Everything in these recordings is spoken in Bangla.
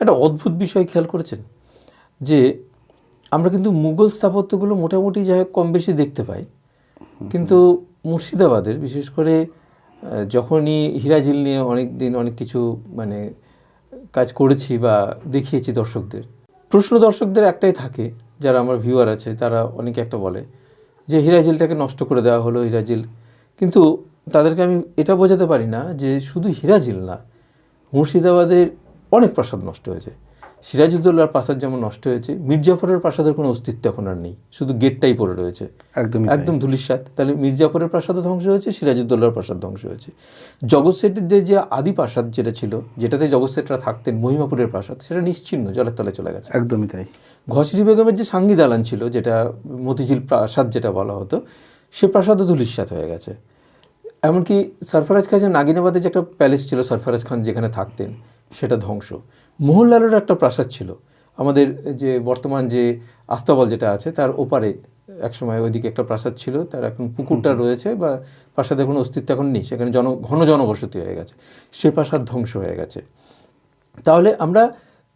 একটা অদ্ভুত বিষয় খেয়াল করেছেন যে আমরা কিন্তু মুঘল স্থাপত্যগুলো মোটামুটি যাই কম বেশি দেখতে পাই। কিন্তু মুর্শিদাবাদের, বিশেষ করে যখনই হিরাজিল নিয়ে অনেক দিন অনেক কিছু মানে কাজ করেছি বা দেখিয়েছি দর্শকদের, প্রশ্ন দর্শকদের একটাই থাকে, যারা আমার ভিউয়ার আছে, তারা অনেকে একটা বলে যে হিরাজিলটাকে নষ্ট করে দেওয়া হলো হিরাজিল। কিন্তু তাদেরকে আমি এটা বোঝাতে পারি না যে শুধু হিরাজিল না, মুর্শিদাবাদের অনেক প্রাসাদ নষ্ট হয়েছে। সিরাজউদ্দৌলার প্রাসাদ যেমন নষ্ট হয়েছে মির্জাফরের প্রাসাদের কোনো অস্তিত্ব এখন আর নেই। শুধু গেটটাই পড়ে রয়েছে। একদম একদম ধুলিস্বাদ তাহলে মির্জাফরের প্রাসাদও ধ্বংস হয়েছে সিরাজউদ্দৌলার প্রাসাদ ধ্বংস হয়েছে। জগৎ সেটের যে আদি প্রাসাদ যেটা ছিল যেটাতে জগৎ সেটরা থাকতেন মহিমাপুরের প্রাসাদ সেটা নিশ্চিহ্ন জলের তলে চলে গেছে। একদমই তাই। ঘসরি বেগমের যে সাঙ্গি দালান ছিল যেটা মতিঝিল প্রাসাদ যেটা বলা হতো সে প্রাসাদও ধুলিস্বাদ হয়ে গেছে। এমনকি সরফরাজ খানের নাগিনাবাদে যে একটা প্যালেস ছিল সরফরাজ খান যেখানে থাকতেন সেটা ধ্বংস। মোহনলালের একটা প্রাসাদ ছিল। আমাদের যে বর্তমান যে আস্তাবল যেটা আছে তার ওপারে একসময় ওইদিকে একটা প্রাসাদ ছিল। তার এখন পুকুরটা রয়েছে বা প্রাসাদের কোনো অস্তিত্ব এখন নেই। সেখানে জন ঘন জনবসতি হয়ে গেছে। সে প্রাসাদ ধ্বংস হয়ে গেছে। তাহলে আমরা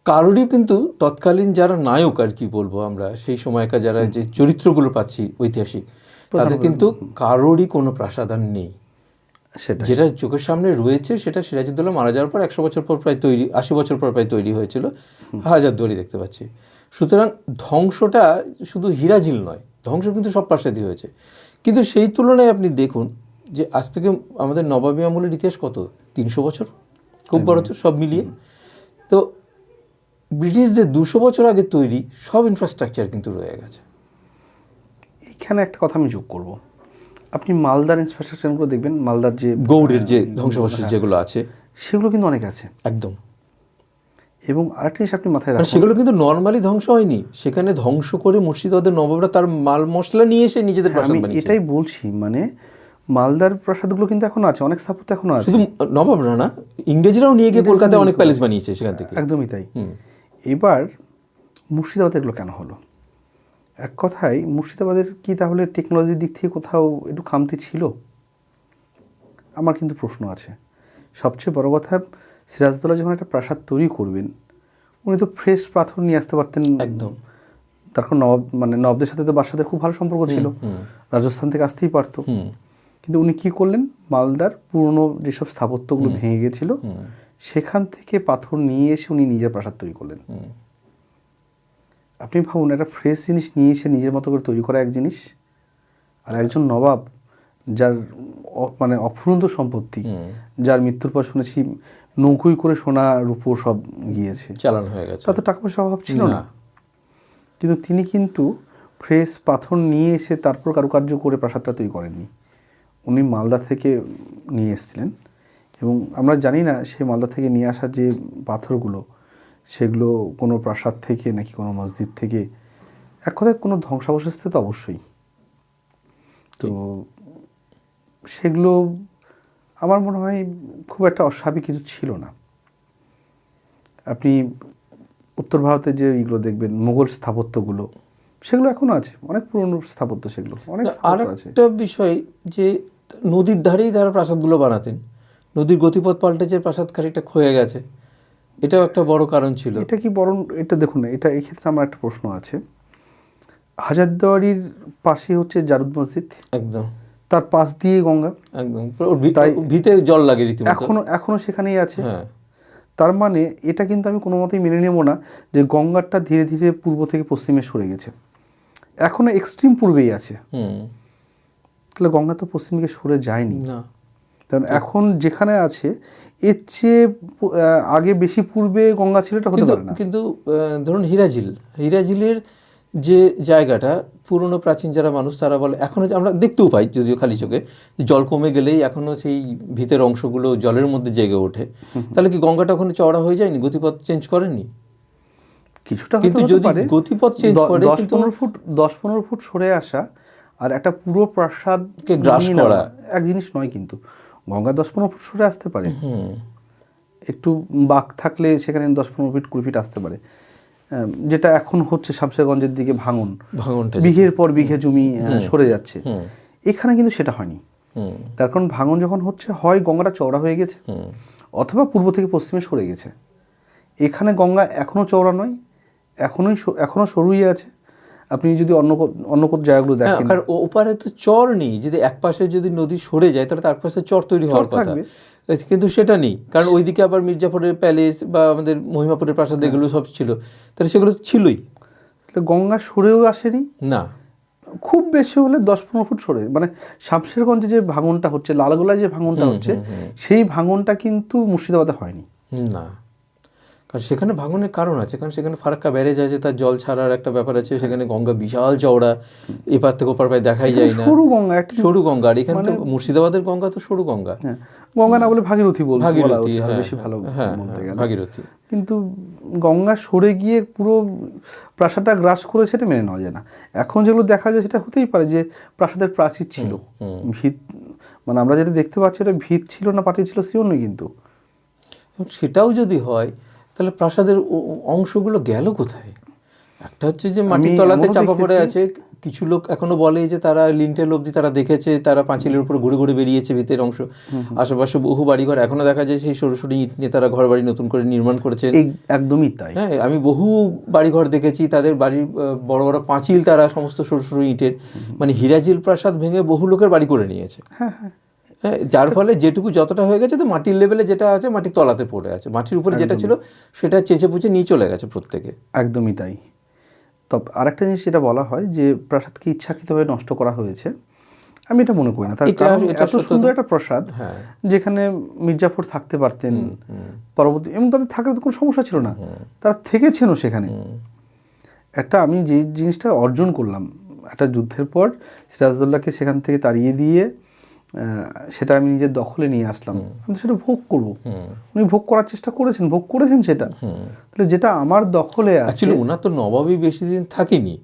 কারোরই কিন্তু তৎকালীন যারা নায়ক আর কি বলব আমরা সেই সময়কার যারা যে চরিত্রগুলো পাচ্ছি ঐতিহাসিক তাদের কিন্তু কারোরই কোনো প্রাসাদ আর নেই। সেটা যেটা চোখের সামনে রয়েছে সেটা সিরাজউদ্দৌলা মারা যাওয়ার পর একশো বছর পর প্রায় তৈরি আশি বছর পর প্রায় তৈরি হয়েছিল। হাজার দুয়ারি দেখতে পাচ্ছি। সুতরাং ধ্বংসটা শুধু হিরাজিল নয় ধ্বংস কিন্তু সব প্রাসাদই হয়েছে। কিন্তু সেই তুলনায় আপনি দেখুন যে আজ থেকে আমাদের নবাবী আমলের ইতিহাস কত? তিনশো বছর? খুব বড় তো সব মিলিয়ে। তো ব্রিটিশদের দুশো বছর আগে তৈরি সব ইনফ্রাস্ট্রাকচার কিন্তু রয়ে গেছে। এখানে একটা কথা আমি যোগ করব। আপনি মালদার ইনফ্রাস্ট্রাকচারগুলো দেখবেন মালদার যে গৌড়ের যে ধ্বংসাবশেষ যেগুলো আছে। সেগুলো কিন্তু অনেক আছে। একদম। এবং আরেকটা জিনিস আপনি মাথায় আর রাখুন সেগুলো কিন্তু নর্মালি ধ্বংস হয়নি। সেখানে ধ্বংস করে মুর্শিদাবাদের নবাবরা তার মাল মশলা নিয়ে এসে নিজেদের হ্যাঁ, আমি এটাই বলছি মানে মালদার প্রাসাদগুলো কিন্তু এখনও আছে অনেক স্থাপত্য এখনও আছে। শুধু নবাবরা না ইংরেজরাও নিয়ে গিয়ে কলকাতায় অনেক প্যালেস বানিয়েছে সেখান থেকে। একদমই তাই। এবার মুর্শিদাবাদ এগুলো কেন হলো? এক কথায় মুর্শিদাবাদের কি তাহলে টেকনোলজির দিক থেকে কোথাও একটু খামতি ছিল? আমার কিন্তু প্রশ্ন আছে। সবচেয়ে বড় কথা সিরাজদৌল্লা যখন একটা প্রাসাদ তৈরি করবেন উনি তো ফ্রেশ পাথর নিয়ে আসতে পারতেন। একদম। তার কারণ নবাব মানে নবাবদের সাথে তো বাদশাদের খুব ভালো সম্পর্ক ছিল। রাজস্থান থেকে আসতেই পারতো। কিন্তু উনি কি করলেন? মালদার পুরনো যেসব স্থাপত্যগুলো ভেঙে গেছিল সেখান থেকে পাথর নিয়ে এসে উনি নিজের প্রাসাদ তৈরি করলেন। আপনি ভাবুন একটা ফ্রেশ জিনিস নিয়ে এসে নিজের মতো করে তৈরি করা এক জিনিস আর একজন নবাব যার মানে অফুরন্ত সম্পত্তি যার মৃত্যুর পর শুনেছি নৌকুই করে সোনা রূপো সব গিয়েছে। চালান হয়ে গেছে। তাতে টাকা পয়সা অভাব ছিল না। না। কিন্তু তিনি কিন্তু ফ্রেশ পাথর নিয়ে এসে তারপর কারুকার্য করে প্রাসাদটা তৈরি করেননি। উনি মালদা থেকে নিয়ে এসেছিলেন এবং আমরা জানি না সেই মালদা থেকে নিয়ে আসা যে পাথরগুলো সেগুলো কোনো প্রাসাদ থেকে নাকি কোনো মসজিদ থেকে, এক কথায় কোনো ধ্বংসাবশেষ তো অবশ্যই। তো সেগুলো আমার মনে হয় খুব একটা অস্বাভাবিক কিছু ছিল না। আপনি উত্তর ভারতে যে এইগুলো দেখবেন মোগল স্থাপত্যগুলো, সেগুলো এখনও আছে, অনেক পুরনো স্থাপত্য সেগুলো, অনেক আর একটা বিষয়, যে নদীর ধারেই তারা প্রাসাদগুলো বানাতেন, নদীর গতিপথ পাল্টেছে, প্রাসাদ খানিকটা ক্ষয়ে গেছে। এটাও একটা বড় কারণ ছিল। এটা কি বরং এটা দেখুন না এটা এক্ষেত্রে আমার একটা প্রশ্ন আছে। হাজারদুয়ারির পাশে হচ্ছে জারুদ মসজিদ। একদম। তার পাশ দিয়ে গঙ্গা। একদম। তাই- ভিতে জল লাগে রীতিমতো। এখনও এখনও সেখানেই আছে। হ্যাঁ। তার মানে এটা কিন্তু আমি কোনো মতেই মেনে নেব না যে গঙ্গাটা ধীরে ধীরে পূর্ব থেকে পশ্চিমে সরে গেছে। এখনও এক্সট্রিম পূর্বেই আছে। তাহলে গঙ্গা তো পশ্চিম দিকে সরে যায়নি। না। কারণ এখন যেখানে আছে এর চেয়ে আগে বেশি পূর্বে গঙ্গা ছিল এটা হতে পারে না। কিন্তু ধরুন হীরাঝিল হীরাঝিলের যে জায়গাটা পুরনো প্রাচীন যারা মানুষ তারা বলে এখনও যে আমরা দেখতেও পাই যদিও খালি চোখে জল কমে গেলেই এখনও সেই ভিতের অংশগুলো জলের মধ্যে জেগে ওঠে। তাহলে কি গঙ্গাটা ওখানে চওড়া হয়ে যায়নি? গতিপথ চেঞ্জ করেনি কিছুটা কিন্তু যদি গতিপথ দ- করে দশ পনেরো ফুট দশ পনেরো ফুট সরে আসা আর একটা পুরো প্রাসাদকে গ্রাস করা। এক জিনিস নয় কিন্তু। গঙ্গা দশ পনেরো ফুট সরে আসতে পারে। হুম। একটু বাঘ থাকলে সেখানে দশ পনেরো ফিট কুড়ি ফিট আসতে পারে। যেটা এখন হচ্ছে শামশেরগঞ্জের দিকে ভাঙন। বিঘের পর বিঘে জমি সরে যাচ্ছে। এখানে কিন্তু সেটা হয়নি। তার কারণ ভাঙন যখন হচ্ছে হয় গঙ্গাটা চওড়া হয়ে গেছে অথবা পূর্ব থেকে পশ্চিমে সরে গেছে। এখানে গঙ্গা এখনও চওড়া নয় এখনোই এখনও সরুই আছে। আপনি যদি অন্য অন্য কোন জায়গাগুলো হ্যাঁ দেখেন। কারণ ওপারে তো চর নেই যদি এক পাশে যদি নদী সরে যায় তাহলে তার পাশে চর তৈরি হওয়ার কথা। কিন্তু সেটা নেই কারণ ওইদিকে আবার মির্জাপুরের প্যালেস বা আমাদের মহিমাপুরের প্রাসাদ হ্যাঁ। এগুলো সব ছিল। তাহলে সেগুলো ছিলই। তাহলে গঙ্গা সরেও আসেনি? না। খুব বেশি হলে দশ পনেরো ফুট সরে। মানে শামশেরগঞ্জে যে ভাঙনটা হচ্ছে লালগোলায় যে ভাঙনটা হচ্ছে সেই ভাঙনটা কিন্তু মুর্শিদাবাদে হয়নি। না। কারণ সেখানে ভাঙনের কারণ আছে কারণ সেখানে ফারাক্কা ব্যারেজ আছে তার জল ছাড়ার একটা ব্যাপার আছে সেখানে গঙ্গা বিশাল চওড়া এপার থেকে ওপার পায় দেখাই যায় না। সরু গঙ্গা একটা সরু গঙ্গা আর এখানে তো মুর্শিদাবাদের গঙ্গা তো সরু গঙ্গা। হ্যাঁ গঙ্গা না বলে ভাগীরথী বল বলা ভাগীরথী হ্যাঁ, বেশি ভালো হ্যাঁ বলতে হ্যাঁ, গেলে। ভাগীরথী। কিন্তু গঙ্গা সরে গিয়ে পুরো প্রাসাদটা গ্রাস করে সেটা মেনে নেওয়া যায় না। এখন যেগুলো দেখা যায় সেটা হতেই পারে যে প্রাসাদের প্রাচীর ছিল। ভিত মানে আমরা যেটা দেখতে পাচ্ছি ওটা ভিত ছিল না প্রাচীর ছিল সেও নয় কিন্তু। সেটাও যদি হয় তাহলে প্রাসাদের অংশগুলো গেল কোথায়? একটা হচ্ছে যে মাটির তলাতে চাপা পড়ে আছে। কিছু লোক এখনও বলে যে তারা লিন্টেল অবধি তারা দেখেছে তারা পাঁচিলের উপর ঘুরে ঘুরে বেরিয়েছে ভিতরের অংশ। আশেপাশে বহু বাড়িঘর এখনও দেখা যায় সেই সরু সরু ইট নিয়ে তারা ঘর বাড়ি নতুন করে নির্মাণ করেছে একদমই তাই। হ্যাঁ আমি বহু বাড়িঘর দেখেছি তাদের বাড়ির বড় বড় পাঁচিল তারা সমস্ত সরু সরু ইটের। মানে হিরাজিল প্রাসাদ ভেঙে বহু লোকের বাড়ি করে নিয়েছে। হ্যাঁ হ্যাঁ। যার ফলে যেটুকু যতটা হয়ে গেছে তো মাটির লেভেলে যেটা আছে মাটির তলাতে পড়ে আছে। মাটির উপরে যেটা ছিল সেটা চেঁচে পুচে নিয়ে চলে গেছে প্রত্যেকে। একদমই তাই। তবে আরেকটা জিনিস যেটা বলা হয় যে প্রাসাদকে ইচ্ছাকৃতভাবে নষ্ট করা হয়েছে আমি এটা মনে করি না। তার কারণ এত সুন্দর একটা প্রাসাদ হ্যাঁ। যেখানে মির্জাফর থাকতে পারতেন পরবর্তী এবং তাদের থাকার তো কোনো সমস্যা ছিল না। তারা থেকেছেনও সেখানে। একটা আমি যে জিনিসটা অর্জন করলাম একটা যুদ্ধের পর সিরাজদৌল্লাকে সেখান থেকে তাড়িয়ে দিয়ে সেটা আমি নিজের দখলে নিয়ে আসলাম। আমি সেটা ভোগ করব। উনি ভোগ করার চেষ্টা করেছেন ভোগ করেছেন সেটা। তাহলে যেটা আমার দখলে আছে ওনার তো নবাবই বেশি দিন থাকেনি।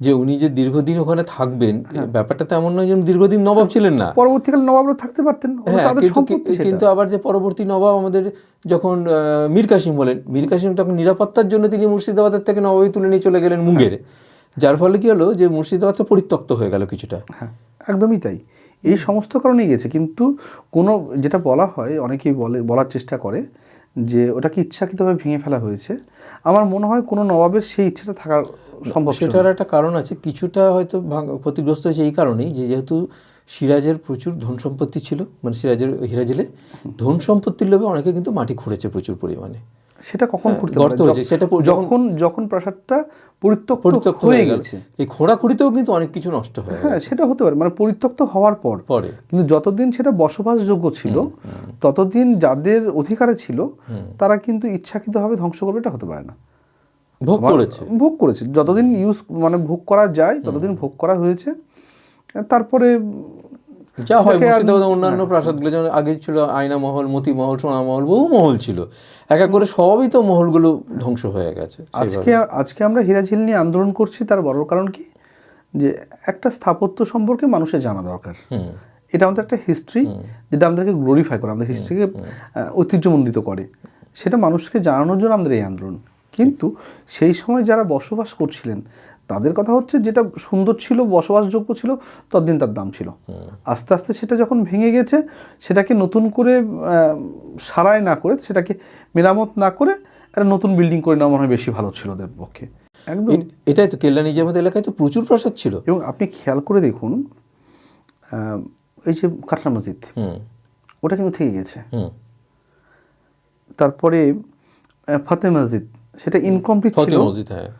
যে উনি যে দীর্ঘদিন ওখানে থাকবেন হ্যাঁ। ব্যাপারটা তো এমন নয় যে দীর্ঘদিন নবাব ছিলেন না। পরবর্তীকালে নবাবরা থাকতে পারতেন হ্যাঁ, তাদের কিন্তু- সম্পত্তি কিন্তু আবার যে পরবর্তী নবাব আমাদের যখন মীর কাসিম বলেন মীর কাসিম তখন নিরাপত্তার জন্য তিনি মুর্শিদাবাদের থেকে নবাবী তুলে নিয়ে চলে গেলেন মুঙ্গেরে। যার ফলে কি হলো যে মুর্শিদাবাদটা পরিত্যক্ত হয়ে গেল কিছুটা। হ্যাঁ একদমই তাই। এই সমস্ত কারণেই গেছে। কিন্তু কোনো যেটা বলা হয় অনেকেই বলে বলার চেষ্টা করে যে ওটাকে ইচ্ছাকৃতভাবে ভেঙে ফেলা হয়েছে। আমার মনে হয় কোনো নবাবের সেই ইচ্ছাটা থাকা সম্ভব সেটার একটা কারণ আছে কিছুটা হয়তো ক্ষতিগ্রস্ত হয়েছে এই কারণেই যে যেহেতু সিরাজের প্রচুর ধন সম্পত্তি ছিল মানে সিরাজের হিরাজিলে ধন সম্পত্তির লোভে অনেকে কিন্তু মাটি খুঁড়েছে প্রচুর পরিমাণে। সেটা কখন হ্যাঁ, করতে গর্ত হয়েছে, সেটা যখন যখন প্রাসাদটা পরিত্যক্ত পরিত্যক্ত হয়ে গেছে। এই খোঁড়াখুড়িতেও কিন্তু অনেক কিছু নষ্ট হয়ে হ্যাঁ সেটা হতে পারে মানে পরিত্যক্ত হওয়ার পর। পরে। কিন্তু যতদিন সেটা বসবাসযোগ্য ছিল ততদিন যাদের অধিকারে ছিল তারা কিন্তু ইচ্ছাকৃতভাবে ধ্বংস করবে এটা হতে পারে না। ভোগ করেছে। ভোগ করেছে। যতদিন ইউজ মানে ভোগ করা যায় ততদিন ভোগ করা হয়েছে। তারপরে যা হয় মুর্শিদাবাদের অন্যান্য প্রাসাদগুলো যেমন আগে ছিল আয়না মহল মতি মহল সোনা মহল বহু মহল ছিল। এক এক করে সবই তো মহলগুলো ধ্বংস হয়ে গেছে আজকে আজকে আমরা হীরাঝিল নিয়ে আন্দোলন করছি তার বড় কারণ কি? যে একটা স্থাপত্য সম্পর্কে মানুষের জানা দরকার। এটা আমাদের একটা হিস্ট্রি যেটা আমাদেরকে গ্লোরিফাই করে আমাদের হিস্ট্রিকে ঐতিহ্যমণ্ডিত করে। সেটা মানুষকে জানানোর জন্য আমাদের এই আন্দোলন। কিন্তু সেই সময় যারা বসবাস করছিলেন তাদের কথা হচ্ছে যেটা সুন্দর ছিল বসবাসযোগ্য ছিল ততদিন তার দাম ছিল। আস্তে আস্তে সেটা যখন ভেঙে গেছে সেটাকে নতুন করে সারাই না করে সেটাকে মেরামত না করে একটা নতুন বিল্ডিং করে নেওয়া মনে হয় বেশি ভালো ছিল ওদের পক্ষে। একদম। এটাই তো কেল্লা নিজামত এলাকায় তো প্রচুর প্রাসাদ ছিল। এবং আপনি খেয়াল করে দেখুন এই যে কাটরা মসজিদ হুম। ওটা কিন্তু থেকে গেছে। হুম। তারপরে ফাতে মসজিদ সেটা ইনকমপ্লিট ছিল। মসজিদ হ্যাঁ।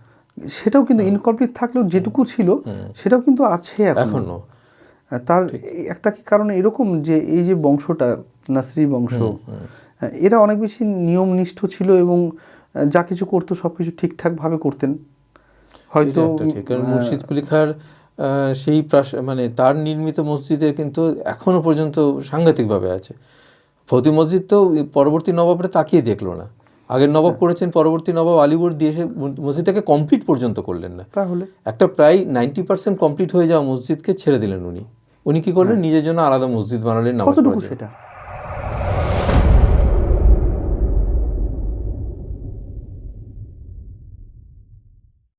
সেটাও কিন্তু ইনকমপ্লিট থাকলেও যেটুকু ছিল সেটাও কিন্তু আছে এখন। এখনও। তার একটা কি কারণ এরকম যে এই যে বংশটা নাসরি বংশ এরা অনেক বেশি নিয়মনিষ্ঠ ছিল এবং যা কিছু করতো সব কিছু ঠিকঠাকভাবে করতেন। হয়তো মুর্শিদ কুলি খাঁর সেই প্রাস- মানে তার নির্মিত মসজিদের কিন্তু এখনও পর্যন্ত সাংঘাতিকভাবে আছে। ফতি মসজিদ তো পরবর্তী নবাবরা তাকিয়ে দেখল না। আগের নবাব করেছেন পরবর্তী নবাব আলিপুর দিয়ে এসে মসজিদটাকে কমপ্লিট পর্যন্ত করলেন না। তাহলে? একটা প্রায় নাইনটি পার্সেন্ট কমপ্লিট হয়ে যাওয়া মসজিদকে ছেড়ে দিলেন উনি। উনি কি করলেন? নিজের জন্য আলাদা মসজিদ বানালেন না কতটুকু সেটা?